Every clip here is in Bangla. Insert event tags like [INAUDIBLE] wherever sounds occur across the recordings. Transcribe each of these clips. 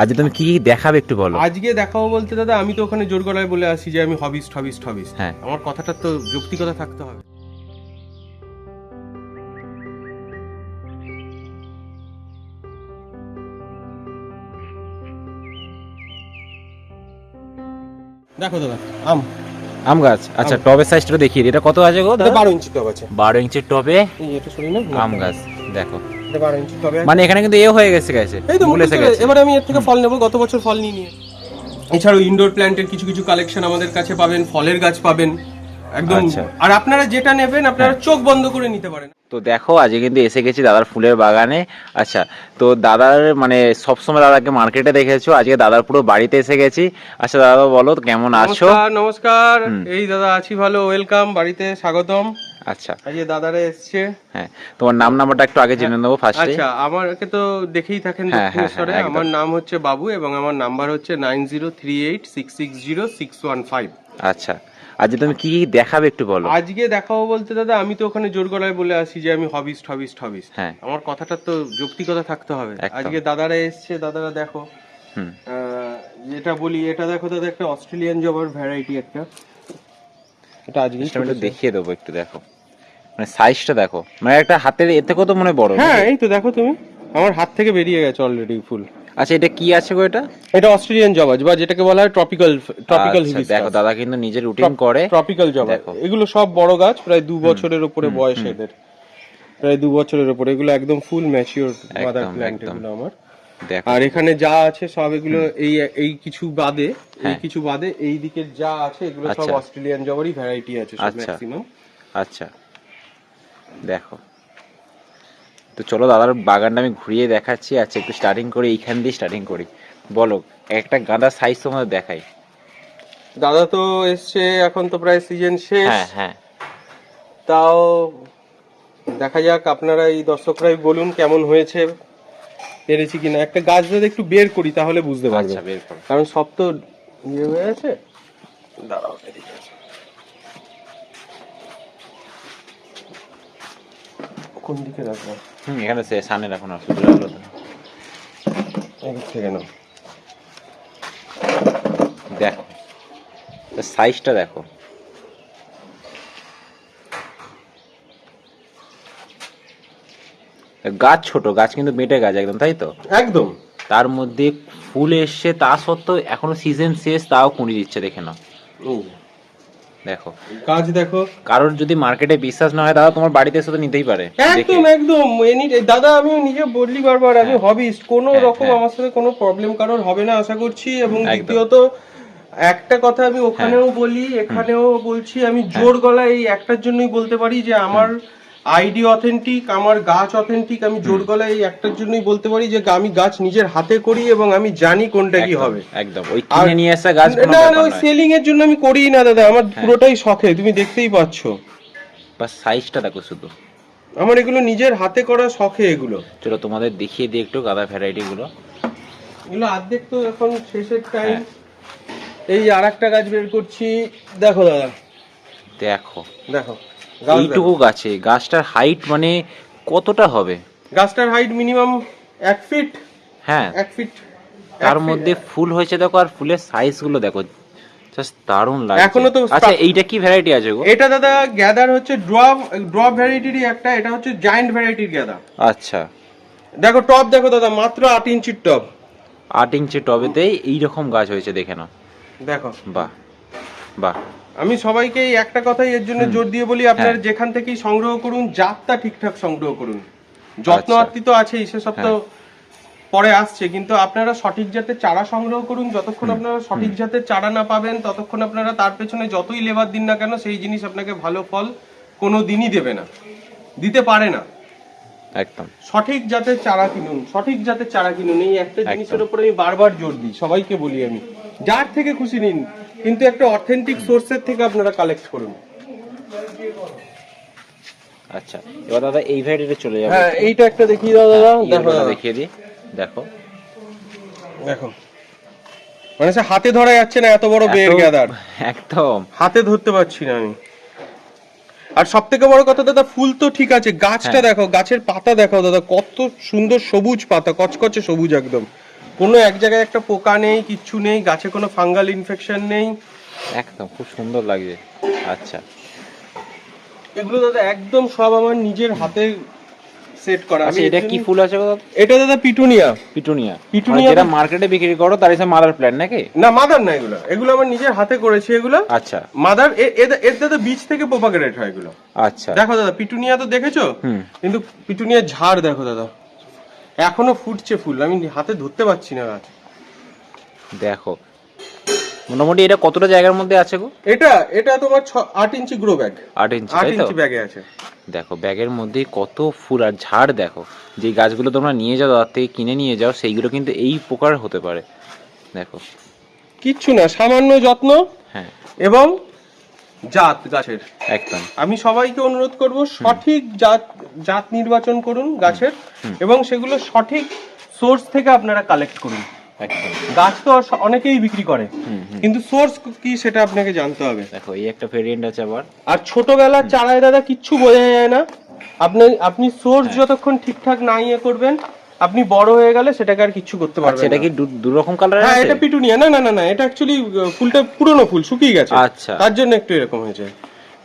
আজ তুমি কি দেখাবে একটু বলো। আজকে দেখাবো বলতে দাদা আমি তো ওখানে জোর গলায় বলে আসি যে আমি হবিস্ট হবিস্ট হবিস্ট। হ্যাঁ। আমার কথাটা তো যৌক্তিকতা থাকতে হবে। দেখো দাদা আম। আম গাছ? আচ্ছা টবের সাইজটা দেখিয়ে এটা কত আছে গো বারো ইঞ্চি টব আছে। বারো ইঞ্চির টবে? এই এটা শুনি না আম গাছ দেখো। বারো ইঞ্চি আছে। মানে এখানে কিন্তু এ হয়ে গেছে গেছে এই তো চলে- গেছে। এবারে আমি এর থেকে ফল নেব গত বছর ফল নিয়ে নিয়ে। এছাড়াও ইনডোর প্ল্যান্টের কিছু কিছু কালেকশন আমাদের কাছে পাবেন ফলের গাছ পাবেন একদম আচ্ছা। আর আপনারা যেটা নেবেন আপনারা চোখ বন্ধ করে নিতে পারেন। তো দেখো আজকে কিন্তু এসে গেছি দাদার ফুলের বাগানে। আচ্ছা তো দাদার মানে সবসময় দাদাকে মার্কেটে দেখেছ আজকে দাদার পুরো বাড়িতে এসে গেছি। আচ্ছা দাদা বলো কেমন আছো? নমস্কার নমস্কার। এই দাদা আছি ভালো ওয়েলকাম বাড়িতে স্বাগতম। আচ্ছা। আজকে দাদারা এসছে। হ্যাঁ তোমার নাম নাম্বারটা একটু আগে জেনে নেব ফার্স্টে আচ্ছা আমাকে তো দেখেই থাকেন হ্যাঁ, হ্যাঁ, দক্ষিণেশ্বরে। হ্যাঁ, আমার নাম হচ্ছে বাবু এবং আমার নাম্বার হচ্ছে nine zero three eight six six zero six one five. আচ্ছা আজকে তুমি কি কি দেখাবে একটু বলো। আজকে দেখাবো বলতে দাদা আমি তো ওখানে জোর গলায় বলে আসি যে আমি হবিস্ট হবিস্ট হবিস্ট হ্যাঁ। আমার কথাটা তো যৌক্তিকতা থাকতে হবে। আজকে দাদারা এসছে দাদারা দেখো। হুম। যেটা বলি এটা দেখো দাদা একটা অস্ট্রেলিয়ান জবার ভ্যারাইটি একটা। এটা আজকে একটু দেখিয়ে দেবো একটু দেখো। মানে সাইজটা দেখো। মানে একটা হাতের এর থেকেও তো মনে হয় বড় হ্যাঁ এই তো দেখো তুমি। আমার হাত থেকে বেরিয়ে গেছে অলরেডি ফুল আচ্ছা এটা কি আছে গো এটা? এটা অস্ট্রেলিয়ান জবাজ বা যেটাকে বলা হয় ট্রপিক্যাল ট্রপিক্যাল আচ্ছা, দেখো দাদা কিন্তু নিজের রুটিন করে। ট্রপিক্যাল জবা। এগুলো সব বড় গাছ প্রায় দু বছরের উপরে বয়স এদের। প্রায় দু বছরের উপরে। এগুলো একদম ফুল ম্যাচিওর মাদার প্ল্যান্ট এগুলো আমার। দেখো। আর এখানে যা আছে সব এগুলো এই এই কিছু বাদে এই হ্যাঁ। কিছু বাদে এই দিকের যা আছে এগুলো সব আচ্ছা। অস্ট্রেলিয়ান জবারই ভ্যারাইটি আছে সব আচ্ছা। ম্যাক্সিমাম আচ্ছা। দেখো। তো চলো দাদার বাগানটা আমি ঘুরিয়ে দেখাচ্ছি আচ্ছা একটু স্টার্টিং করি এইখান দিয়ে স্টার্টিং করি। বলো একটা গাঁদার সাইজ তোমাদের দেখাই। দাদা তো এসছে এখন তো প্রায় সিজন শেষ। হ্যাঁ হ্যাঁ। তাও দেখা যাক আপনারা এই দর্শকরাই বলুন কেমন হয়েছে পেরেছি কিনা। একটা গাছ যদি একটু বের করি তাহলে বুঝতে পারবে আচ্ছা বের করো। কারণ সব তো ইয়ে হয়ে আছে। দাঁড়াও এদিকে আসো। কোন দিকে রাখব? হুম এখানে সে সামনে রাখো না তো। এদিক থেকে নাও। দেখো সাইজটা দেখো। গাছ ছোট গাছ কিন্তু মেটে গাছ একদম তাই তো? একদম। তার মধ্যে ফুল এসছে তা সত্ত্বেও এখনও সিজন শেষ তাও কুড়ি দিচ্ছে দেখে নাও। দেখো। কাজ দেখো। কারোর যদি মার্কেটে বিশ্বাস না হয় দাদা তোমার বাড়িতে এসে তো নিতেই পারে। একদম একদম। এনি দাদা আমি নিজে বললি বারবার আমি হবিস্ট কোনো হ্যাঁ, রকম হ্যাঁ। আমার সাথে কোনো প্রবলেম কারোর হবে না আশা করছি। এবং। দ্বিতীয়ত একটা কথা আমি ওখানেও বলি এখানেও বলছি আমি জোর গলায় এই একটার জন্যই বলতে পারি যে আমার আইডি অথেন্টিক আমার গাছ অথেন্টিক আমি জোর গলায় এই একটার জন্যই বলতে পারি যে আমি গাছ নিজের হাতে করি এবং আমি জানি কোনটা কি হবে। একদম। ওই কিনে নিয়ে আসা গাছ না না ওই। সেলিং এর জন্য আমি করি না দাদা। আমার পুরোটাই শখে তুমি দেখতেই পাচ্ছো। বাস সাইজটা দেখো শুধু। আমার এগুলো নিজের হাতে করা শখে এগুলো। চলো তোমাদের দেখিয়ে দিই একটু গাঁদা ভ্যারাইটি গুলো। এগুলো অর্ধেক তো এখন শেষের টাইম হ্যাঁ। এই আর একটা গাছ বের করছি। দেখো দাদা। দেখো। দেখো। এইটুকু গাছে গাছটার হাইট মানে কতটা হবে? গাছটার হাইট মিনিমাম এক ফিট হ্যাঁ। এক ফিট তার মধ্যে ফুল হয়েছে দেখো আর ফুলের সাইজগুলো দেখো। জাস্ট দারুণ লাগছে। এখনও তো আচ্ছা এইটা কি ভ্যারাইটি আছে গো? এটা দাদা গ্যাদার হচ্ছে ড্রপ ড্রপ ভ্যারাইটিরই একটা এটা হচ্ছে জায়ান্ট ভ্যারাইটির গ্যাদা আচ্ছা। দেখো টপ দেখো দাদা মাত্র আট ইঞ্চির টপ আট ইঞ্চি টবেতেই এইরকম গাছ হয়েছে দেখে নাও। দেখো। বাহ বাহ। আমি সবাইকে এই একটা কথাই এর জন্য জোর দিয়ে বলি আপনারা যেখান থেকেই সংগ্রহ করুন জাতটা ঠিকঠাক সংগ্রহ করুন। যত্ন আচ্ছা। আত্মি তো আছেই সেসব তো পরে আসছে কিন্তু আপনারা সঠিক জাতের চারা সংগ্রহ করুন যতক্ষণ আপনারা সঠিক জাতের চারা না পাবেন ততক্ষণ আপনারা তার পেছনে যতই লেবার দিন না কেন সেই জিনিস আপনাকে ভালো ফল কোনো দিনই দেবে না দিতে পারে না। একদম। সঠিক জাতের চারা কিনুন সঠিক জাতের চারা কিনুন এই একটা জিনিসের উপরে আমি বারবার জোর দিই সবাইকে বলি আমি যার থেকে খুশি নিন কিন্তু একটা অথেন্টিক সোর্সের থেকে আপনারা কালেক্ট করুন। আচ্ছা এবার দাদা এই ভ্যারাইটিতে চলে যাব। হ্যাঁ এইটা একটা দেখিয়ে দাও দাদা দেখো দেখিয়ে দিই দেখো। দেখো। মানে সে হাতে ধরা যাচ্ছে না এত বড় বের এত- গ্যাদার একদম। হাতে ধরতে পারছি না আমি। আর সব থেকে বড় কথা দাদা ফুল তো ঠিক আছে গাছটা হ্যাঁ। দেখো গাছের পাতা দেখো দাদা কত সুন্দর সবুজ পাতা কচকচে সবুজ একদম। কোনো এক জায়গায় একটা পোকা নেই কিচ্ছু নেই গাছে কোনো ফাঙ্গাল ইনফেকশন নেই। একদম খুব সুন্দর লাগছে। আচ্ছা। এগুলো দাদা একদম সব আমার নিজের হাতে সেট করা। আচ্ছা আমি এটা কি ফুল আছে দাদা? এটা দাদা পিটুনিয়া। পিটুনিয়া। পিটুনিয়া মানে যেটা মার্কেটে বিক্রি করো তার হিসাবে মাদার প্ল্যান নাকি? না মাদার না এগুলো। এগুলো আমার নিজের হাতে করেছি এগুলো। আচ্ছা। মাদার এর দাদা বীজ থেকে প্রোপাগেটেড হয় এগুলো। আচ্ছা। দেখো দাদা পিটুনিয়া তো দেখেছ? কিন্তু পিটুনিয়ার ঝাড় দেখো দাদা। এখনও ফুটছে ফুল আমি হাতে ধরতে পারছি না গাছ। দেখো মোটামুটি এটা কতটা জায়গার মধ্যে আছে গো? এটা এটা তোমার ছ আট ইঞ্চি গ্রো ব্যাগ আট ইঞ্চি আট ইঞ্চি ব্যাগে আছে। দেখো ব্যাগের মধ্যে কত ফুল আর ঝাড় দেখো। যে গাছগুলো তোমরা নিয়ে যাও তার থেকে কিনে নিয়ে যাও সেইগুলো কিন্তু এই প্রকার হতে পারে। দেখো। কিচ্ছু না সামান্য যত্ন হ্যাঁ। এবং জাত গাছের। একদম। আমি সবাইকে অনুরোধ করব সঠিক জাত জাত নির্বাচন করুন গাছের এবং সেগুলো সঠিক সোর্স থেকে আপনারা কালেক্ট করুন। গাছ তো অনেকেই বিক্রি করে কিন্তু সোর্স কি সেটা আপনাকে জানতে হবে। দেখো এই একটা ভেরিয়েন্ট আছে আবার। আর ছোটবেলার চারায় দাদা কিচ্ছু বোঝা যায় না। আপনি আপনি সোর্স হ্যাঁ। যতক্ষণ ঠিকঠাক না ইয়ে করবেন আপনি বড় হয়ে গেলে সেটাকে আর কিচ্ছু করতে আচ্ছা পারবেন এটা কি দু- দু রকম কালার হ্যাঁ এটা পিটুনিয়া। না না না না এটা অ্যাকচুয়ালি ফুলটা পুরনো ফুল শুকিয়ে গেছে। আচ্ছা। তার জন্য একটু এরকম হয়েছে।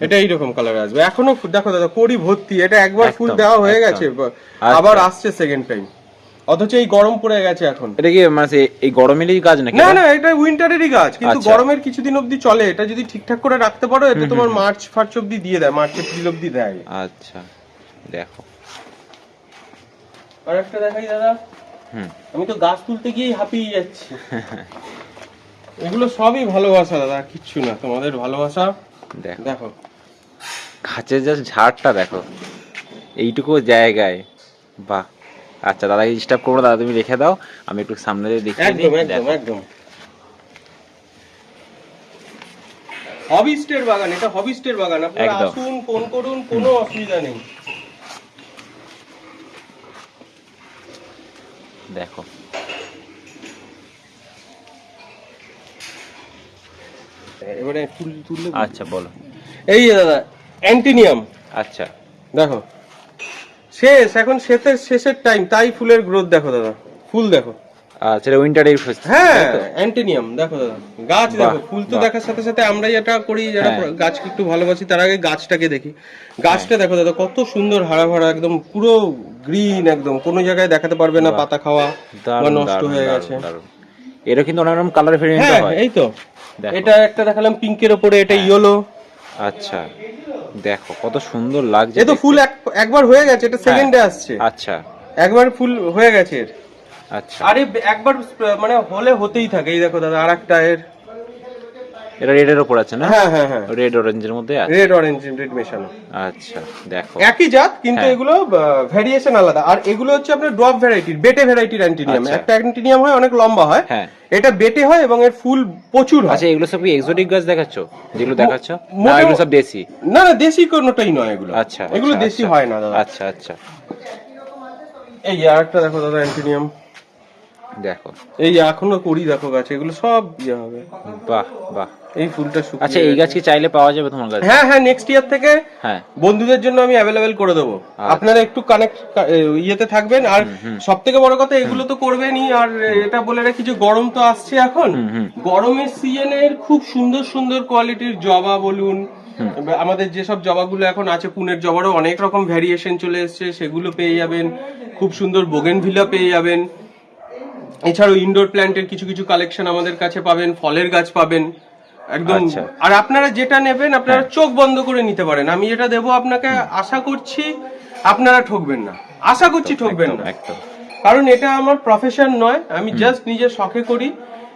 এটা এইরকম কালার আসবে। এখনও দেখো দাদা কড়ি ভর্তি এটা একবার ফুল দেওয়া হয়ে গেছে আচ্ছা। আবার আসছে সেকেন্ড টাইম অথচ এই গরম পড়ে গেছে এখন। এটা কি মানে এই গরমেরই গাছ নাকি না না এটা উইন্টারেরই গাছ কিন্তু আচ্ছা। গরমের কিছুদিন অবধি চলে এটা যদি ঠিকঠাক করে রাখতে পারো এটা তোমার মার্চ ফার্চ অবধি দিয়ে দেয় মার্চ এপ্রিল অবধি দেয়। আচ্ছা দেখো। আর একটা দেখাই দাদা। হুম। আমি তো গাছ তুলতে গিয়েই হাঁপিয়ে যাচ্ছি। এগুলো সবই ভালোবাসা দাদা কিচ্ছু না তোমাদের ভালোবাসা। দেখো। দেখো। গাছের জাস্ট ঝাড়টা দেখো এইটুকু জায়গায়। বাহ আচ্ছা দাদা ডিস্টার্ব করব দাদা তুমি রেখে দাও আমি একটু সামনে দিয়ে দিই একদম একদম একদম। হবিস্টের বাগান এটা হবিস্টের বাগান আপনারা। আসুন ফোন করুন কোনো অসুবিধা নেই। দেখো এবারে ফুল তুললে আচ্ছা বলো। এই দাদা অ্যান্টিনিয়াম। আচ্ছা। দেখো শেষ এখন শীতের শেষের টাইম তাই ফুলের গ্রোথ দেখো দাদা ফুল দেখো। আচ্ছা এটা উইন্টারের হ্যাঁ অ্যান্টিনিয়াম দেখো দাদা গাছ দেখো ফুল তো দেখার সাথে সাথে আমরা যেটা করি যারা হ্যাঁ। গাছকে একটু ভালোবাসি তার আগে গাছটাকে দেখি। গাছটা দেখো দাদা কত সুন্দর হারা ভরা একদম পুরো গ্রিন একদম কোনো জায়গায় দেখাতে পারবে না পাতা খাওয়া বা নষ্ট হয়ে গেছে। এরও কিন্তু অনেক রকম কালার ভেরিয়েন্ট হ্যাঁ। এই তো। এটা একটা দেখালাম পিঙ্কের ওপরে এটা ইয়েলো আচ্ছা দেখো কত সুন্দর লাগছে এ তো ফুল এক- একবার হয়ে গেছে এটা সেকেন্ডে আসছে। আচ্ছা। একবার ফুল হয়ে গেছে এর। আচ্ছা। আরে একবার মানে হলে হতেই থাকে এই দেখো দাদা আরেকটা এর। এটা রেডের ওপর আছে না? হ্যাঁ হ্যাঁ হ্যাঁ। রেড অরেঞ্জের মধ্যে আছে। রেড অরেঞ্জ রেড মেশানো। আচ্ছা দেখো। একই জাত কিন্তু হ্যাঁ। এগুলো ভ্যারিয়েশন আলাদা। আর এগুলো হচ্ছে আপনার ড্রপ ভ্যারাইটির বেটে ভ্যারাইটির অ্যান্টিনিয়াম। একটা অ্যান্টিনিয়াম হয় অনেক লম্বা হয়। হ্যাঁ। এটা বেটে হয় এবং এর ফুল প্রচুর হয়। আচ্ছা এগুলো সব কি এক্সোটিক গাছ দেখাচ্ছ? যেগুলো দেখাচ্ছ? না এগুলো সব দেশি? না না দেশি কোনোটাই নয় এগুলো। আচ্ছা এগুলো আচ্ছা, দেশি আচ্ছা। হয় না দাদা। আচ্ছা আচ্ছা। এই আর একটা দেখো দাদা অ্যান্টিনিয়াম দেখো। এই এখনও করি দেখো গাছ এগুলো সব ইয়ে হবে। বাহ বাহ। এই ফুলটা শুকিয়ে আচ্ছা এই গাছ। কি চাইলে পাওয়া যাবে তোমার কাছে? হ্যাঁ হ্যাঁ নেক্সট ইয়ার থেকে হ্যাঁ। বন্ধুদের জন্য আমি অ্যাভেলেবেল করে দেবো। আচ্ছা। আপনারা একটু কানেক্ট ইয়েতে থাকবেন। আর সব থেকে বড় কথা এগুলো তো করবেনই। আর এটা বলে রাখি যে গরম তো আসছে এখন। গরমের সিজনের খুব সুন্দর সুন্দর কোয়ালিটির জবা বলুন। আমাদের যেসব জবাগুলো এখন আছে পুনের জবারও অনেক রকম ভ্যারিয়েশন চলে এসেছে। সেগুলো পেয়ে যাবেন। খুব সুন্দর বোগেনভিলা পেয়ে যাবেন। এছাড়াও ইনডোর প্ল্যান্টের কিছু কিছু কালেকশন আমাদের কাছে পাবেন ফলের গাছ পাবেন একদম আচ্ছা। আর আপনারা যেটা নেবেন আপনারা চোখ বন্ধ করে নিতে পারেন। আমি যেটা দেবো আপনাকে আশা করছি আপনারা ঠকবেন না। আশা করছি ঠকবেন না। একদম। কারণ এটা আমার প্রফেশন নয় আমি জাস্ট নিজের শখে করি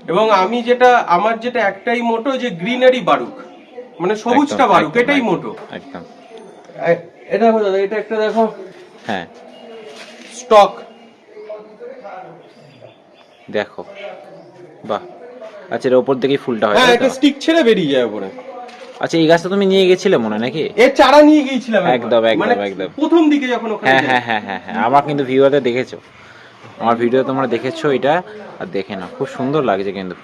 এবং আমি যেটা আমার যেটা একটাই মোটো যে গ্রিনারি বাড়ুক। মানে সবুজটা বাড়ুক এটাই মোটো। একদম। এটা এটা একটা দেখো। হ্যাঁ। স্টক দেখো। বাহ। আচ্ছা এর ওপর থেকেই ফুলটা হয় হ্যাঁ এটা স্টিক ছেড়ে বেরিয়ে যাবে পরে আচ্ছা এই গাছটা তুমি নিয়ে গেছিলে মনে নাকি? এর চারা নিয়ে গিয়েছিলাম একদম, একদম, মানে একদম। প্রথম দিকে যখন ওখানে হ্যাঁ হ্যাঁ হ্যাঁ হ্যাঁ হ্যাঁ। আমার কিন্তু ভিডিওতে দেখেছ। আমার ভিডিও তোমরা দেখেছ এটা। আর দেখে না খুব সুন্দর লাগছে কিন্তু।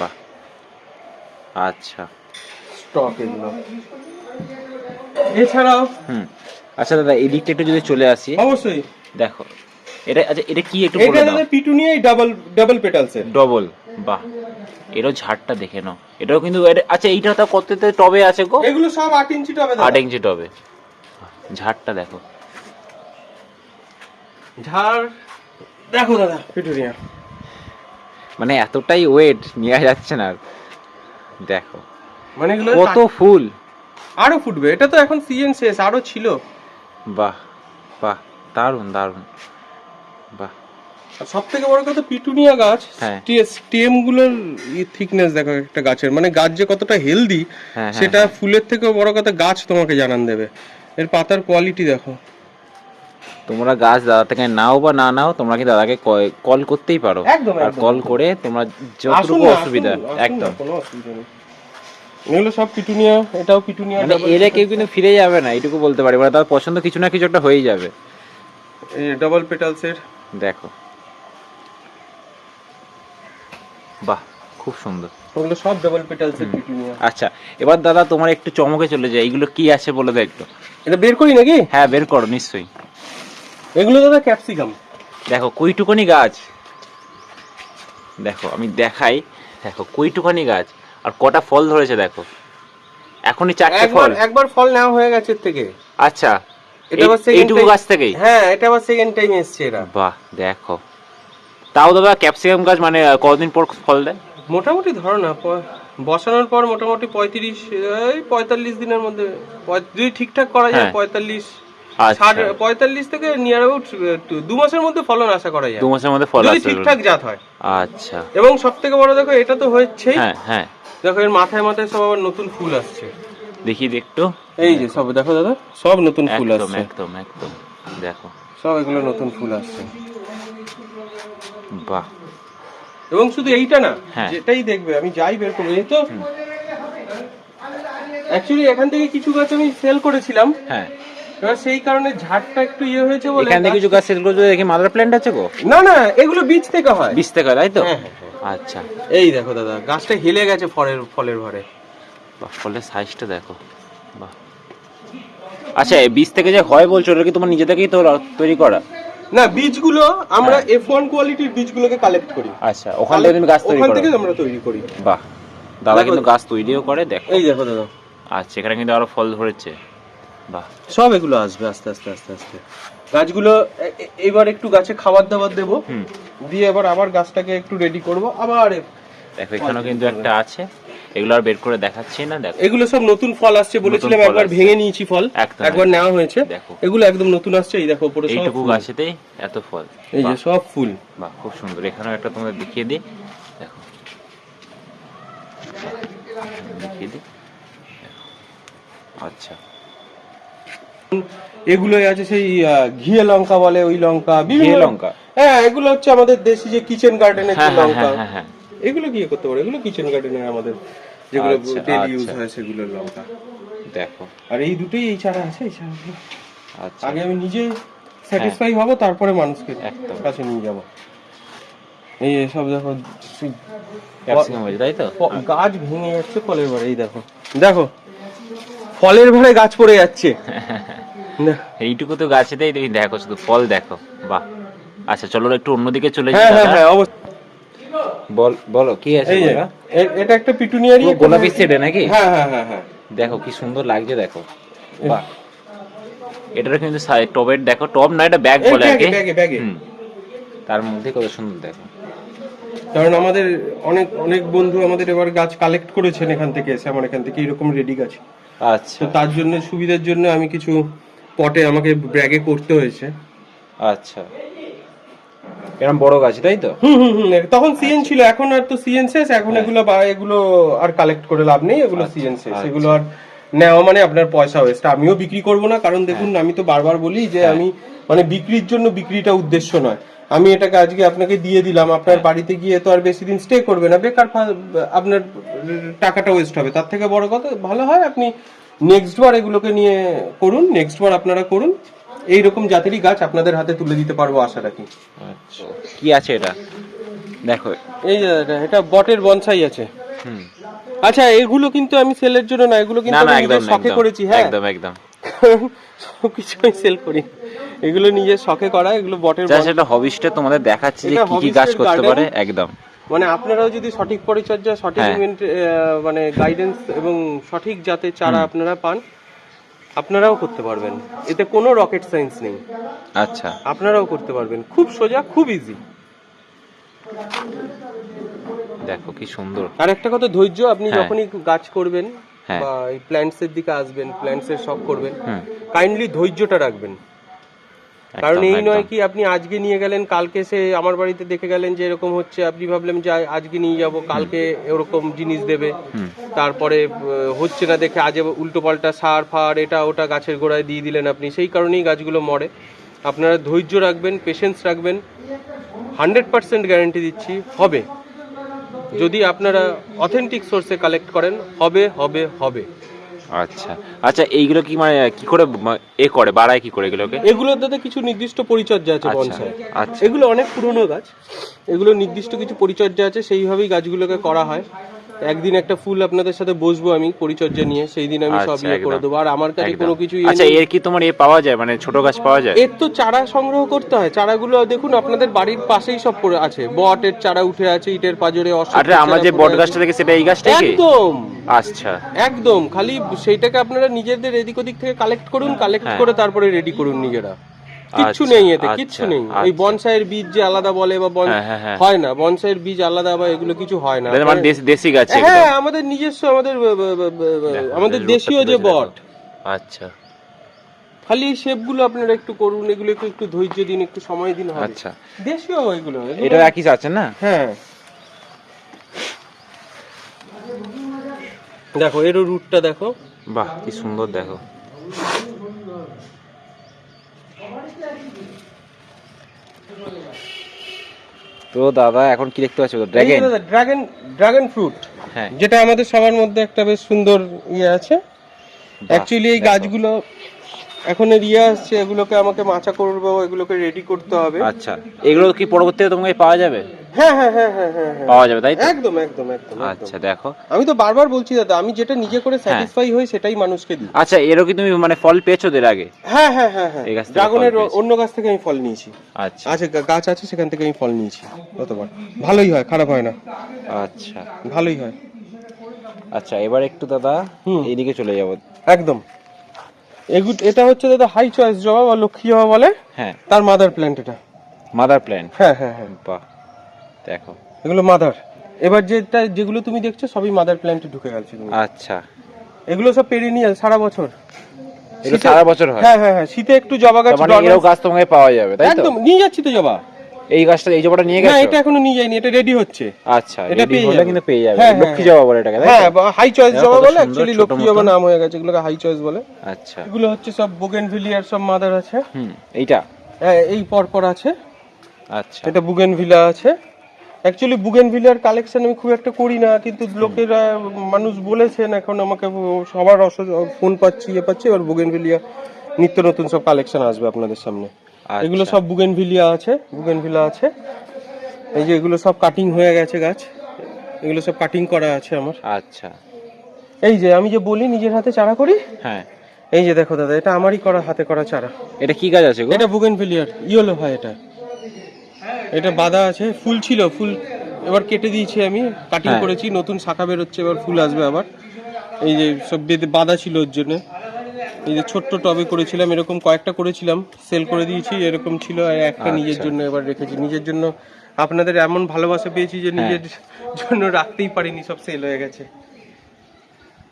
বাহ। আচ্ছা। স্টক এগুলো। এছাড়াও হুম। আচ্ছা দাদা এই দিকটা একটু যদি চলে আসি। অবশ্যই। দেখো এটা আচ্ছা এটা কি একটু এটা বলে দাও? দাদা পিটুনিয়াই ডাবল ডাবল ডবল বাহ। এরও ঝাড়টা দেখে নাও। এটাও কিন্তু এটা- আচ্ছা এইটা তো কততে টবে আছে গো? এগুলো সব ইঞ্চি টবে আট ইঞ্চি টবে। ঝাড়টা দেখো। ঝাড় দেখো দাদা পিটুনিয়া মানে এতটাই ওয়েট নেওয়া যাচ্ছে না আর। দেখো। মানে এগুলো কত ফুল। আরও ফুটবে এটা তো এখন সিজন শেষ আরও ছিল। বাহ বাহ দারুণ দারুণ। বাহ। সব থেকে বড় কথা পিটুনিয়া গাছ হ্যাঁ। স্টেমগুলোর থিকনেস দেখো একটা গাছের। মানে গাছ যে কতটা হেলদি হ্যাঁ, হ্যাঁ, সেটা ফুলের থেকে বড় কথা গাছ তোমাকে জানান দেবে। এর পাতার কোয়ালিটি দেখো। তোমরা গাছ দাদা থেকে নাও বা না নাও তোমরা কি দাদাকে কল করতেই পারো? আর কল করে তোমরা যতটুকু অসুবিধা একদম। কোনো অসুবিধা নেই। এগুলো সব পিটুনিয়া এটাও পিটুনিয়া মানে এরা কেউ কিন্তু ফিরে যাবে না এটুকু বলতে পারি। মানে তার পছন্দ কিছু না কিছু একটা হয়ে যাবে। ডাবল পেটালসের দেখো। বাহ খুব সুন্দর। ওগুলো সব ডাবল পেটালসের পিটুনিয়া আচ্ছা এবার দাদা তোমার একটু চমকে চলে যায় এইগুলো কি আছে বলে দাও একটু। এটা বের করি নাকি? হ্যাঁ বের করো নিশ্চয়ই। এগুলো দাদা ক্যাপসিকাম দেখো কুইটুকানি গাছ। দেখো আমি দেখাই। দেখো কুইটুকানি গাছ। আর কটা ফল ধরেছে দেখো। এখনই চারটে ফল। একবার ফল নেওয়া হয়ে গেছে এর থেকে। আচ্ছা এটা আবার এইটুকু গাছ থেকেই? হ্যাঁ এটা আবার সেকেন্ড টাইম এসছে এরা। বাহ দেখো। তাও দাদা ক্যাপসিকাম গাছ মানে কতদিন পর ফল দেয়? মোটামুটি ধরো না বসানোর পর মোটামুটি পঁয়ত্রিশ এই পঁয়তাল্লিশ দিনের মধ্যে যদি ঠিকঠাক করা যায় হ্যাঁ। পঁয়তাল্লিশ আচ্ছা। ষাট পঁয়তাল্লিশ থেকে নিয়ার অ্যাবাউট দু মাসের মধ্যে ফলন আশা করা যায়। দু মাসের মধ্যে ফল যদি ঠিকঠাক জাত হয়। আচ্ছা। এবং সব থেকে বড় দেখো এটা তো হচ্ছেই। হ্যাঁ হ্যাঁ। দেখো এর মাথায় মাথায় সব আবার নতুন ফুল আসছে। দেখি একটু। এই যে সব দেখো দাদা সব নতুন ফুল আসছে। একদম একদম দেখো। সব এগুলো নতুন ফুল আসছে। বাহ। এবং শুধু এইটা না হ্যাঁ। যেটাই দেখবে আমি যাই বের করব এই তো? অ্যাকচুয়ালি এখান থেকে কিছু গাছ আমি সেল করেছিলাম। হ্যাঁ। এবার সেই কারণে ঝাড়টা একটু ইয়ে হয়েছে বলে এখান থেকে কিছু গাছ সেল করে দেখি মাদার প্ল্যান্ট আছে গো? না না এগুলো বীজ থেকে হয়। বিশ টাকা তাই তো? হ্যাঁ, হ্যাঁ, আচ্ছা। এই দেখো দাদা গাছটা হেলে গেছে ফলের ফলের ভরে। বাহ ফলের সাইজটা দেখো। বাহ। আচ্ছা বীজ থেকে যে হয় বলছো ওটা কি তোমার নিজে থেকেই তৈরি করা? না বীজগুলো আমরা। এফ ওয়ান কোয়ালিটির বীজগুলোকে কালেক্ট করি। আচ্ছা ওখান থেকে গাছ তৈরি ওখান থেকে আমরা তৈরি করি। বাহ দাদা কিন্তু গাছ তৈরিও করে দেখো। এই দেখো দাদা। আচ্ছা এখানে কিন্তু আরও ফল ধরেছে। বাহ। সব এগুলো আসবে আস্তে আস্তে আস্তে আস্তে। গাছগুলো এবার একটু গাছে খাবার দাবার দেবো। দিয়ে এবার আবার গাছটাকে একটু রেডি করব আবার দেখো এখানেও কিন্তু একটা আছে। এগুলো আর বের করে দেখাচ্ছি না দেখো। এগুলো সব নতুন ফল আসছে বলেছিলাম একবার ভেঙে নিয়েছি ফল একবার নেওয়া হয়েছে। দেখো। এগুলো একদম নতুন আসছে এই দেখো উপরে এইটুকু এত ফল। এই যে সব ফুল। বাহ খুব সুন্দর। এখানেও একটা তোমাদের দেখিয়ে দিই। দেখো। দেখিয়ে দিই। আচ্ছা। এগুলোই আছে সেই ঘিয়ে লঙ্কা বলে ওই লঙ্কা বিভিন্ন লঙ্কা? হ্যাঁ এগুলো হচ্ছে আমাদের দেশি যে কিচেন গার্ডেনের যে হ্যাঁ হ্যাঁ লঙ্কা। হ্যাঁ হ্যাঁ হ্যাঁ। এগুলো কি করতে পারে? এগুলো কিচেন গার্ডেনে আমাদের যেগুলো আচ্ছা, ডেলি ইউজ আচ্ছা। হয় সেগুলোর লঙ্কা? দেখো। আর এই দুটোই এই চারা আছে? এই চারা আচ্ছা। আগে আমি নিজে স্যাটিসফাই হব তারপরে মানুষকে। কাছে নিয়ে যাব। এই সব দেখো ক্যাপসিকাম হয়েছে তাই তো? গাছ ভেঙে যাচ্ছে ফলের ভারে এই দেখো। দেখো ফলের ভারে গাছ পড়ে যাচ্ছে। [LAUGHS] না। এইটুকু তো গাছেতেই তুমি দেখো শুধু ফল দেখো বাহ। আচ্ছা চলো একটু অন্যদিকে চলে যাই হ্যাঁ হ্যাঁ হ্যাঁ অবশ্যই। বল বলো কি আছে এটা একটা পিটুনিয়ারি গোলাপি সেটে নাকি? হ্যাঁ হ্যাঁ হ্যাঁ হ্যাঁ। দেখো কি সুন্দর লাগছে দেখো। বাহ। এটার কিন্তু সাই- টবের দেখো টব না এটা ব্যাগ বলে আর কি। তার মধ্যে কত সুন্দর দেখো। কারণ আমাদের অনেক অনেক বন্ধু আমাদের এবার গাছ কালেক্ট করেছেন এখান থেকে এসে আমার এখান থেকে এরকম রেডি গাছ। আচ্ছা। তার জন্য সুবিধার জন্য আমি কিছু পটে আমাকে ব্যাগে করতে হয়েছে। আচ্ছা। এরকম বড় গাছ তাই তো? হুম হুম হুম তখন সিএন ছিল এখন আর তো সিএন শেষ এখন এগুলো বা এগুলো আর কালেক্ট করে লাভ নেই এগুলো সিএন শেষ আচ্ছা। এগুলো আর নেওয়া মানে আপনার পয়সা ওয়েস্ট আমিও বিক্রি করব না কারণ দেখুন আমি তো বারবার বলি যে আমি মানে বিক্রির জন্য বিক্রিটা উদ্দেশ্য নয়। আমি এটাকে আজকে আপনাকে দিয়ে দিলাম আপনার বাড়িতে গিয়ে তো আর বেশি দিন স্টে করবে না বেকার আপনার টাকাটা ওয়েস্ট হবে। তার থেকে বড় কথা ভালো হয় আপনি নেক্সট বার এগুলোকে নিয়ে করুন নেক্সট বার আপনারা করুন। এইরকম জাতেরই গাছ আপনাদের হাতে তুলে দিতে পারব আশা রাখি। আচ্ছা। কি আছে এটা? দেখো। এই এটা- বটের বনসাই আছে। হুম। আচ্ছা এগুলো কিন্তু আমি সেলের জন্য না এগুলো কিন্তু আমি নিজের শখে করেছি হ্যাঁ। একদম একদম। সবকিছু আমি সেল করি। এগুলো নিজের শখে করা এগুলো বটের বন। একটা তোমাদের দেখাচ্ছি যে কি কি গাছ করতে পারে একদম। মানে আপনারাও যদি সঠিক পরিচর্যা সঠিক হ্যাঁ। মানে গাইডেন্স এবং সঠিক জাতের চারা আপনারা পান আপনারাও করতে পারবেন। এতে কোনো রকেট সায়েন্স নেই। আচ্ছা। আপনারাও করতে পারবেন। খুব সোজা খুব ইজি দেখো কি সুন্দর। আর একটা কথা ধৈর্য আপনি হ্যাঁ। যখনই গাছ করবেন হ্যাঁ। বা এই প্ল্যান্টস এর দিকে আসবেন প্ল্যান্টস এর শখ করবেন কাইন্ডলি ধৈর্যটা রাখবেন। কারণ এই নয় কি আপনি আজকে নিয়ে গেলেন কালকে সে আমার বাড়িতে দেখে গেলেন যে এরকম হচ্ছে আপনি ভাবলেন যে আজকে নিয়ে যাব কালকে এরকম জিনিস দেবে। তারপরে হচ্ছে না দেখে আজ উল্টো পাল্টা সার ফার এটা ওটা গাছের গোড়ায় দিয়ে দিলেন আপনি। সেই কারণেই গাছগুলো মরে। আপনারা ধৈর্য রাখবেন পেশেন্স রাখবেন। হান্ড্রেড পার্সেন্ট গ্যারান্টি দিচ্ছি হবে। যদি আপনারা অথেন্টিক সোর্সে কালেক্ট করেন হবে হবে হবে। আচ্ছা। আচ্ছা এইগুলো কি মানে কি করে এ করে বাড়ায় কি করে এগুলোকে? এগুলোর দাদা কিছু নির্দিষ্ট পরিচর্যা আছে আচ্ছা, বনসাই আচ্ছা। এগুলো অনেক পুরনো গাছ। এগুলো নির্দিষ্ট কিছু পরিচর্যা আছে সেইভাবেই গাছগুলোকে করা হয়। একদিন একটা ফুল আপনাদের সাথে বসবো আমি পরিচর্যা নিয়ে সেই দিন আমি সব আচ্ছা, ইয়ে করে দেবো। আর আমার কাছে কোনো কিছু আচ্ছা এর কি তোমার এ পাওয়া যায়? মানে ছোট গাছ পাওয়া যায়? এর তো চারা সংগ্রহ করতে হয়। চারাগুলো দেখুন আপনাদের বাড়ির পাশেই সব পড়ে আছে। বটের চারা উঠে আছে ইটের পাজরে আরে আমরা যে বট গাছটা থেকে সেটা এই গাছটাই কি? একদম। আচ্ছা। একদম। খালি সেইটাকে আপনারা নিজেদের এদিক ওদিক থেকে কালেক্ট করুন কালেক্ট হ্যাঁ। করে তারপরে রেডি করুন নিজেরা। কিচ্ছু আচ্ছা, নেই এতে আচ্ছা, কিচ্ছু নেই। ওই আচ্ছা। বনসাইয়ের বীজ যে আলাদা বলে বা হ্যাঁ, হ্যাঁ, হ্যাঁ। হয় না বনসাইয়ের বীজ আলাদা বা এগুলো কিছু হয় না। মানে দেশি দেশি গাছ হ্যাঁ আমাদের নিজস্ব আমাদের আমাদের দেশীয় যে বট। আচ্ছা। খালি এই শেপগুলো আপনারা একটু করুন এগুলো একটু একটু ধৈর্য দিন একটু সময় দিন হবে। আচ্ছা। দেশীয় এগুলো এগুলো- এটা একই আছে না? হ্যাঁ। দেখো এরও রুটটা দেখো। বাহ কি সুন্দর দেখো। তো দাদা এখন কি দেখতে পাচ্ছো? ড্রাগন ড্রাগন ড্রাগন ফ্রুট হ্যাঁ। যেটা আমাদের সবার মধ্যে একটা বেশ সুন্দর ইয়ে আছে। অ্যাকচুয়ালি এই গাছগুলো এখন এর ইয়ে আসছে এগুলোকে আমাকে মাচা করব এগুলোকে রেডি করতে হবে। আচ্ছা এগুলো কি পরবর্তীতে তোমাকে পাওয়া যাবে? হ্যাঁ হ্যাঁ হ্যাঁ হ্যাঁ হ্যাঁ হ্যাঁ। পাওয়া যাবে তাই তো? একদম একদম একদম একদম। আচ্ছা দেখো। আমি তো বারবার বলছি দাদা আমি যেটা নিজে করে স্যাটিসফাই হই সেটাই মানুষকে দিই। আচ্ছা এরও কি তুমি মানে ফল পেয়েছ এর আগে? হ্যাঁ হ্যাঁ হ্যাঁ হ্যাঁ। এই গাছ থেকে ড্রাগনের ফল পেয়েছি। অন্য গাছ থেকে আমি ফল নিয়েছি। আচ্ছা। আছে গা- গাছ আছে সেখান থেকে আমি ফল নিয়েছি। কতবার ভালোই হয় খারাপ হয় না। আচ্ছা। ভালোই হয়। আচ্ছা এবার একটু দাদা হুম। এইদিকে চলে যাব। একদম। এটা হচ্ছে দাদা হাই চয়েস জবা বা লক্ষ্মী জবা বলে? হ্যাঁ। তার মাদার প্ল্যান্ট এটা। মাদার প্ল্যান্ট হ্যাঁ হ্যাঁ হ্যাঁ। বাহ দেখো। এগুলো মাদার এবার যেটা যেগুলো তুমি দেখছ সবই মাদার প্ল্যান্টে ঢুকে গেছে আচ্ছা। এগুলো সব পেরিনিয়াল সারা বছর। সারা বছর হয়? হ্যাঁ হ্যাঁ হ্যাঁ। শীতে একটু জবা গাছ মানে গাছ তোমাকে পাওয়া যাবে তাই তো? একদম নিয়ে যাচ্ছি তো জবা। এই গাছটা এই জবাটা নিয়ে না এটা এখনও নিয়ে যাইনি এটা রেডি হচ্ছে। আচ্ছা এটা পেয়ে যাবে। কিন্তু পেয়ে যাবে। হ্যাঁ, হ্যাঁ, লক্ষ্মী জবা বলে এটাকে হ্যাঁ হাই চয়েস দেখো জবা বলে অ্যাকচুয়ালি লক্ষ্মী জবা নাম হয়ে গেছে এগুলোকে হাই চয়েস বলে। আচ্ছা। এগুলো হচ্ছে সব বুগেনভিলিয়ার সব মাদার আছে। হুম এইটা? হ্যাঁ এই পর পর আছে। আচ্ছা। এটা বুগেনভিলা আছে। অ্যাকচুয়ালি বুগেনভিলিয়ার কালেকশন আমি খুব একটা করি না কিন্তু লোকেরা মানুষ বলেছেন এখন আমাকে সবার ফোন পাচ্ছি ইয়ে পাচ্ছি এবার বুগেনভিলিয়া নিত্য নতুন সব কালেকশন আসবে আপনাদের সামনে। এগুলো সব বুগেনভিলিয়া আছে বুগেনভিলা আছে। এই যে এগুলো সব কাটিং হয়ে গেছে গাছ। এগুলো সব কাটিং করা আছে আমার। আচ্ছা। এই যে আমি যে বলি নিজের হাতে চারা করি? হ্যাঁ। এই যে দেখো দাদা এটা আমারই করা হাতে করা চারা। এটা কি গাছ আছে গো? এটা বুগেনভিলিয়ার ইয়েলো হয় এটা। এটা বাঁধা আছে ফুল ছিল ফুল এবার কেটে দিয়েছি আমি। কাটিং হ্যাঁ। করেছি নতুন শাখা বেরোচ্ছে এবার ফুল আসবে আবার। এই যে সব বেঁধে বাঁধা ছিল ওর জন্য। এই যে ছোট্ট টবে করেছিলাম এরকম কয়েকটা করেছিলাম সেল করে দিয়েছি এরকম ছিল আর একটা নিজের আচ্ছা। জন্য এবার রেখেছি। নিজের জন্য আপনাদের এমন ভালোবাসা পেয়েছি যে হ্যাঁ। নিজের জন্য রাখতেই পারিনি সব সেল হয়ে গেছে।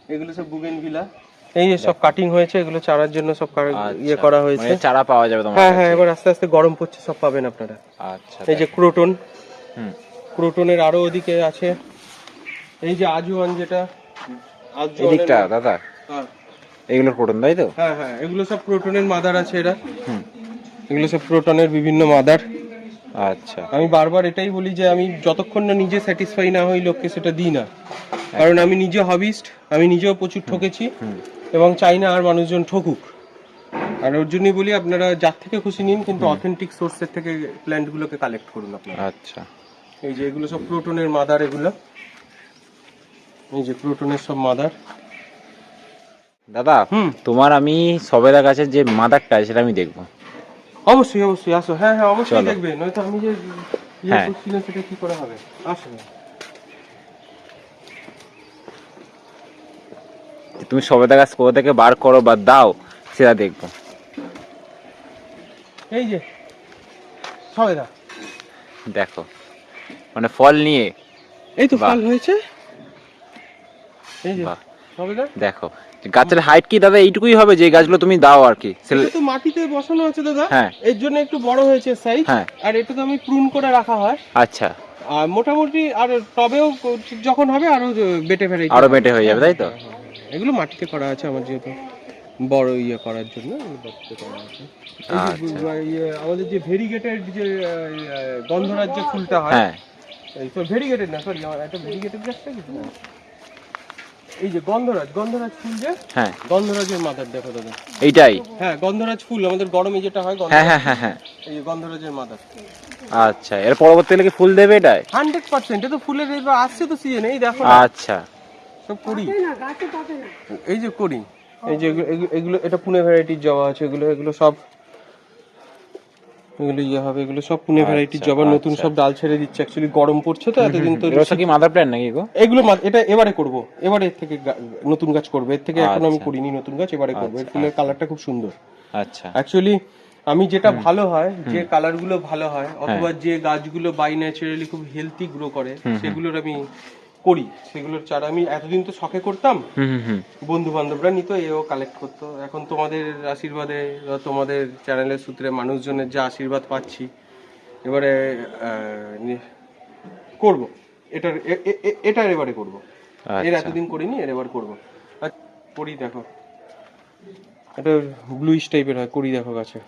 এগুলো সব বুগেনভিলা এই যে সব কাটিং হয়েছে এগুলো চারার জন্য সব ইয়ে আচ্ছা, করা হয়েছে। মানে চারা পাওয়া যাবে হ্যাঁ হ্যাঁ এবার আস্তে আস্তে গরম পড়ছে সব পাবেন আপনারা। আচ্ছা এই যে ক্রোটন। হুম। ক্রোটনের আরও ওদিকে আছে। এই যে আজওয়ান যেটা এদিকটা দাদা। হ্যাঁ, এগুলোর কোটন তাই তো? হ্যাঁ হ্যাঁ এগুলো সব ক্রোটনের মাদার আছে এরা। হুম। এগুলো সব ক্রোটনের বিভিন্ন মাদার আচ্ছা। আমি বারবার এটাই বলি যে আমি যতক্ষণ না নিজে স্যাটিসফাই না হই লোককে সেটা দিই না। কারণ আমি নিজে হবিস্ট আমি নিজেও প্রচুর ঠকেছি এবং চাই না আর মানুষজন ঠকুক। আর ওর জন্যই বলি আপনারা যার থেকে খুশি নিন কিন্তু অথেন্টিক সোর্সের থেকে প্ল্যান্টগুলোকে কালেক্ট করুন আপনারা। আচ্ছা। এই যে এগুলো সব প্রোটনের মাদার এগুলো। এই যে প্রোটনের সব মাদার দাদা তোমার আমি সবেদা গাছের যে মাদারটা সেটা আমি দেখব। অবশ্যই অবশ্যই আসো। হ্যাঁ হ্যাঁ অবশ্যই দেখবে। নয়তো আমি যে ইয়ে হ্যাঁ। সেটা কি করে হবে? আসো। তুমি সবেদা গাছ কোথা থেকে বার করো বা দাও সেটা দেখব। এই যে সবেদা। দেখো। মানে ফল নিয়ে। এই তো। ফল হয়েছে। এই যে দেখো গাছের হাইট কি দাদা এইটুকুই হবে? যে গাছগুলো তুমি দাও আর কি। তো মাটিতে বসানো আছে দাদা। হ্যাঁ। এর জন্য একটু বড় হয়েছে সাইজ হ্যাঁ। আর এটা তো আমি প্রুন করে রাখা হয়। আচ্ছা। আর মোটামুটি আর টবেও যখন হবে আরও বেটে ফেলে আরও বেটে হয়ে যাবে তাই তো? এগুলো মাটিতে করা আছে আমার যেহেতু বড় ইয়ে করার জন্য করা আছে। আচ্ছা। ইয়ে, আমাদের যে ভেরিগেটেড যে আহ, গন্ধরাজ যে ফুলটা হয় হ্যাঁ। ভেরিগেটেড না সরি আমার একটা ভেরিগেটেড গাছটা না। এই যে গন্ধরাজ গন্ধরাজ ফুল যে? হ্যাঁ। গন্ধরাজের মাদার দেখো দাদা। এইটাই। হ্যাঁ গন্ধরাজ ফুল আমাদের গরমে যেটা হয় হ্যাঁ হ্যাঁ হ্যাঁ হ্যাঁ। এই যে গন্ধরাজের মাদার। আচ্ছা এর পরবর্তীকালে কি ফুল দেবে এটাই? হান্ড্রেড পার্সেন্ট এটা তো ফুলের এবার আসছে তো সিজন এই দেখো আচ্ছা। সব করি। এই যে করি এই যে এগুলো এটা পুনে ভ্যারাইটির জবা আছে এগুলো এগুলো সব এগুলো ইয়ে হবে এগুলো সব পুনে ভ্যারাইটির আচ্ছা, জবা নতুন আচ্ছা। সব ডাল ছেড়ে দিচ্ছে অ্যাকচুয়ালি গরম পড়ছে তো এতদিন তো এটা কি মাদার প্ল্যান নাকি গো? এগুলো এটা এবারে করব এবারে এর থেকে নতুন গাছ করবে এর থেকে এখন আমি আচ্ছা। করিনি নতুন গাছ এবারে করব। এর ফুলের কালারটা খুব সুন্দর। আচ্ছা। অ্যাকচুয়ালি আমি যেটা ভালো হয় যে কালারগুলো ভালো হয় হ্যাঁ। অথবা যে গাছগুলো বাই ন্যাচারালি খুব হেলদি গ্রো করে সেগুলোর আমি করি সেগুলোর চারা আমি এতদিন তো শখে করতাম। বন্ধু বান্ধবরা নিত এও কালেক্ট করতো। এখন তোমাদের আশীর্বাদে তোমাদের চ্যানেলের সূত্রে মানুষজনের যা আশীর্বাদ পাচ্ছি এবারে করব। এটার এটার এবারে করব। এর আচ্ছা। এতদিন করিনি এর এবার করব। করি দেখো। এটা ব্লুইশ টাইপের হয় করি দেখো গাছে।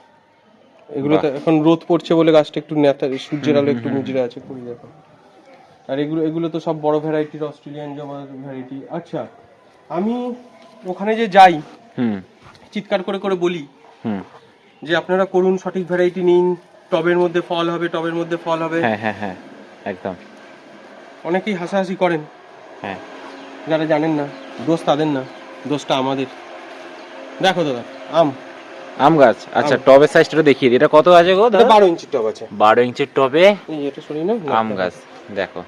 এগুলো তো এখন রোদ পড়ছে বলে গাছটা একটু নেতা সূর্যের আলো একটু মুজরে আছে করি দেখো। আর এগুলো এগুলো তো সব বড় ভ্যারাইটির অস্ট্রেলিয়ান জমা ভ্যারাইটি আচ্ছা আমি ওখানে যে যাই হুম। চিৎকার করে করে বলি হুম। যে আপনারা করুন সঠিক ভ্যারাইটি নিন টবের মধ্যে ফল হবে টবের মধ্যে ফল হবে। হ্যাঁ হ্যাঁ হ্যাঁ একদম। অনেকেই হাসাহাসি করেন। হ্যাঁ। যারা জানেন না দোষ তাদের না দোষটা আমাদের। দেখো দাদা আম। আম গাছ? আচ্ছা টবের সাইজটা দেখিয়ে দিই। এটা কত আছে গো দাদা? বারো ইঞ্চি টব আছে। বারো ইঞ্চির টবে? এই এটা শুনি না? আম গাছ দেখো।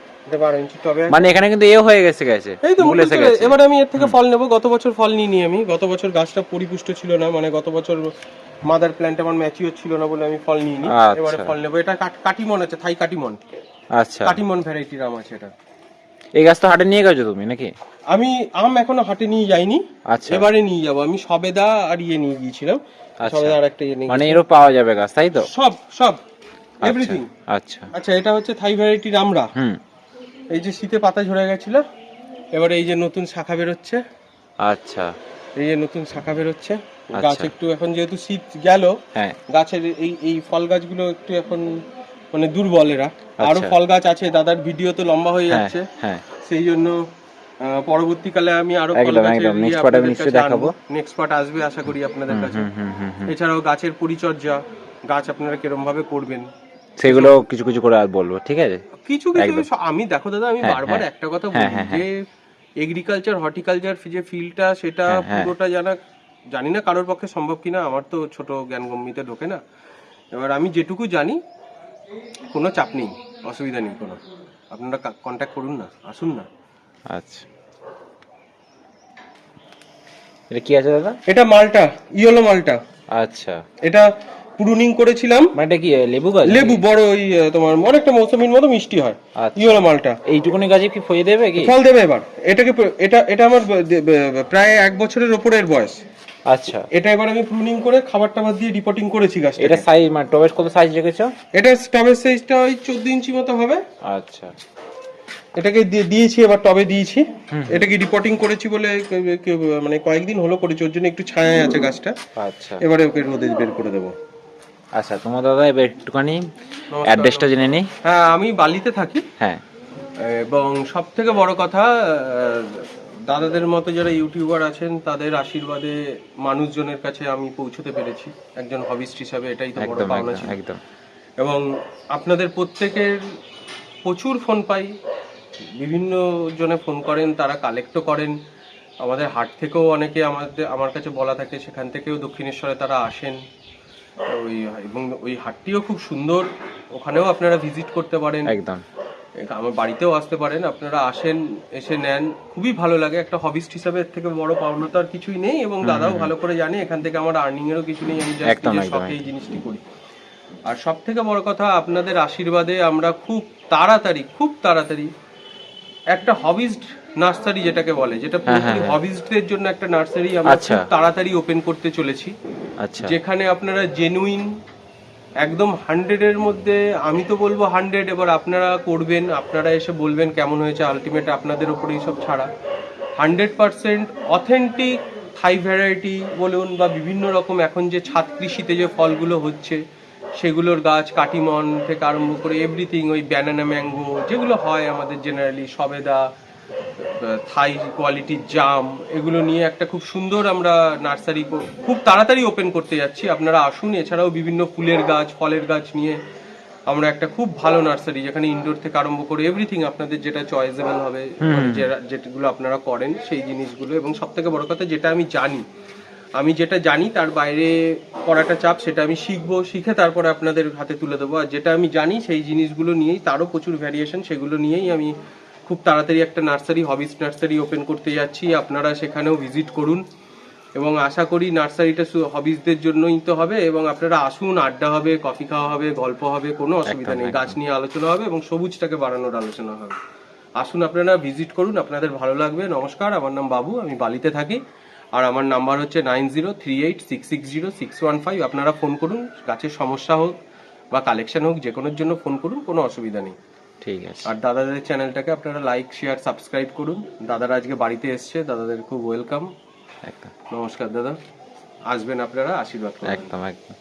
মানে এখানে কিন্তু এ হয়ে গেছে গেছে এই তো চলে- গেছে। এবার আমি এর থেকে ফল নেব গত বছর ফল নিইনি আমি। গত বছর গাছটা পরিপুষ্ট ছিল না মানে গত বছর মাদার প্ল্যান্ট আমার ম্যাচিওর ছিল না বলে আমি ফল নিইনি। আচ্ছা। এবারে ফল নেব। এটা কাটিমন আছে থাই কাটিমন। আচ্ছা। কাটিমন ভ্যারাইটির আম আছে এটা। এই গাছ তো হাটে নিয়ে গেছো তুমি নাকি? আমি আম এখনও হাটে নিয়ে যাইনি। আচ্ছা। এবারে নিয়ে যাব। আমি সবেদা আর ইয়ে নিয়ে গিয়েছিলাম। আচ্ছা। সবেদা আর একটা ইয়ে নিয়ে মানে এরও পাওয়া যাবে গাছ তাই তো? সব সব। আচ্ছা, এভরিথিং আচ্ছা। আচ্ছা এটা হচ্ছে থাই ভ্যারাইটির আমরা হুম। এই যে শীতে পাতা ঝরে গেছিল এবারে এই যে নতুন শাখা বেরোচ্ছে। আচ্ছা। এই যে নতুন শাখা বেরোচ্ছে। আচ্ছা। গাছ একটু এখন যেহেতু শীত গেল হ্যাঁ। গাছের এই এই ফল গাছগুলো একটু এখন মানে দুর্বল এরা। আরও আচ্ছা। ফল গাছ আছে দাদার ভিডিও তো লম্বা হয়ে হ্যাঁ যাচ্ছে। হ্যাঁ। সেই জন্য পরবর্তীকালে আমি আরও ফল গাছের part আমি নিশ্চয়ই দেখাবো। নেক্সট পার্ট আসবে আশা করি আপনাদের কাছে। এছাড়াও গাছের পরিচর্যা গাছ আপনারা কিরম ভাবে করবেন সেগুলো কিছু কিছু করে আর বলব ঠিক আছে? কিছু কিছু আমি দেখো দাদা আমি হ্যাঁ, বারবার হ্যাঁ। একটা কথা হ্যাঁ, বলি। যে এগ্রিকালচার হর্টিকালচার যে ফিল্ডটা সেটা। পুরোটা জানা জানি না কারোর পক্ষে সম্ভব কিনা আমার তো ছোট জ্ঞান গম্মিতে ঢোকে না। এবার আমি যেটুকু জানি কোনো চাপ নেই অসুবিধা নেই কোনো। আপনারা কন্ট্যাক্ট করুন না আসুন না। আচ্ছা। এটা কি আছে দাদা? এটা মালটা ইয়েলো মালটা। আচ্ছা। এটা প্রুনিং করেছিলাম। মানে এটা কি লেবু গাছ লেবু বড় ওই তোমার অনেকটা মৌসুমীর মতো মিষ্টি হয় আচ্ছা। ইয়েলো মালটা। এইটুকুনি গাছে কি ফয়ে দেবে কি? ফল দেবে এবার। এটাকে এটা এটা আমার প্রায় এক বছরের ওপরের বয়স। আচ্ছা। এটা এবার আমি প্রুনিং করে খাবার টাবার দিয়ে রিপোর্টিং করেছি গাছটা এটা সাইজ মানে টবের কত সাইজ রেখেছো? এটা স্টবের সাইজটা ওই চোদ্দ ইঞ্চি মতো হবে। আচ্ছা। এটাকে দিয়ে- দিয়েছি এবার টবে দিয়েছি। এটাকে রিপোর্টিং করেছি বলে মানে কয়েকদিন হলো করেছি ওর জন্য একটু ছায়া আছে গাছটা। আচ্ছা। এবারে ওকে রোদে বের করে দেবো। আচ্ছা তোমার দাদা এবার একটুখানি অ্যাড্রেসটা জেনে নিই। হ্যাঁ আমি বালিতে থাকি। হ্যাঁ। এবং সব থেকে বড় কথা দাদাদের মতো যারা ইউটিউবার আছেন তাদের আশীর্বাদে মানুষজনের কাছে আমি পৌঁছতে পেরেছি। একজন হবিস্ট হিসাবে এটাই তো বড় পাওনা ছিল। একদম। এবং আপনাদের প্রত্যেকের প্রচুর ফোন পাই। বিভিন্ন জনে ফোন করেন তারা কালেক্টও করেন। আমাদের হাট থেকেও অনেকে আমাদের আমার কাছে বলা থাকে সেখান থেকেও দক্ষিণেশ্বরে তারা আসেন। ওই এবং ওই হাটটিও খুব সুন্দর। ওখানেও আপনারা ভিজিট করতে পারেন। একদম। আমার বাড়িতেও আসতে পারেন। আপনারা আসেন এসে নেন। খুবই ভালো লাগে। একটা হবিস্ট হিসাবে এর থেকে বড় পাওনা তো আর কিছুই নেই এবং দাদাও ভালো করে জানে। এখান থেকে আমার আর্নিং এরও কিছু নেই। আমি শখে এই জিনিসটি করি। আর সব থেকে বড় কথা আপনাদের আশীর্বাদে আমরা খুব তাড়াতাড়ি খুব তাড়াতাড়ি একটা হবিস্ট নার্সারি যেটাকে বলে যেটা হ্যাঁ, হ্যাঁ, পুরোপুরি হ্যাঁ। জন্য একটা নার্সারি আমরা আচ্ছা। খুব তাড়াতাড়ি ওপেন করতে চলেছি আচ্ছা যেখানে আপনারা জেনুইন একদম হান্ড্রেডের মধ্যে আমি তো বলব হান্ড্রেড এবার আপনারা করবেন আপনারা এসে বলবেন কেমন হয়েছে আলটিমেট আপনাদের ওপরেই সব ছাড়া hundred percent authentic Thai variety বলুন বা বিভিন্ন রকম এখন যে ছাদ কৃষিতে যে ফলগুলো হচ্ছে সেগুলোর গাছ কাটিমন থেকে আরম্ভ করে এভরিথিং ওই ব্যানানা ম্যাঙ্গো যেগুলো হয় আমাদের জেনারেলি সবেদা থাই কোয়ালিটির জাম এগুলো নিয়ে একটা খুব সুন্দর আমরা নার্সারি খুব তাড়াতাড়ি ওপেন করতে যাচ্ছি। আপনারা আসুন এছাড়াও বিভিন্ন ফুলের গাছ ফলের গাছ নিয়ে আমরা একটা খুব ভালো নার্সারি যেখানে ইনডোর থেকে আরম্ভ করে এভরিথিং আপনাদের যেটা চয়েসেবল হবে যেগুলো আপনারা করেন সেই জিনিসগুলো। এবং সব থেকে বড় কথা যেটা আমি জানি আমি যেটা জানি তার বাইরে করাটা চাপ সেটা আমি শিখব শিখে তারপরে আপনাদের হাতে তুলে দেবো। আর যেটা আমি জানি সেই জিনিসগুলো নিয়েই তারও প্রচুর ভ্যারিয়েশন সেগুলো নিয়েই আমি খুব তাড়াতাড়ি একটা নার্সারি হবিস নার্সারি ওপেন করতে যাচ্ছি। আপনারা সেখানেও ভিজিট করুন। এবং আশা করি নার্সারিটা হবিসদের জন্যই তো হবে এবং আপনারা আসুন আড্ডা হবে কফি খাওয়া হবে গল্প হবে কোনো অসুবিধা নেই। গাছ নিয়ে আলোচনা হবে এবং সবুজটাকে বাড়ানোর আলোচনা হবে। আসুন আপনারা ভিজিট করুন আপনাদের ভালো লাগবে। নমস্কার আমার নাম বাবু আমি বালিতে থাকি। আর আমার নাম্বার হচ্ছে nine zero three eight six six zero six one five. আপনারা ফোন করুন গাছের সমস্যা হোক বা কালেকশন হোক যে কোনোর জন্য ফোন করুন কোনো অসুবিধা নেই। ঠিক আছে। আর দাদাদের চ্যানেলটাকে আপনারা লাইক শেয়ার সাবস্ক্রাইব করুন। দাদারা আজকে বাড়িতে এসছে দাদাদের খুব ওয়েলকাম একদম। নমস্কার দাদা। আসবেন আপনারা আশীর্বাদ একদম একদম।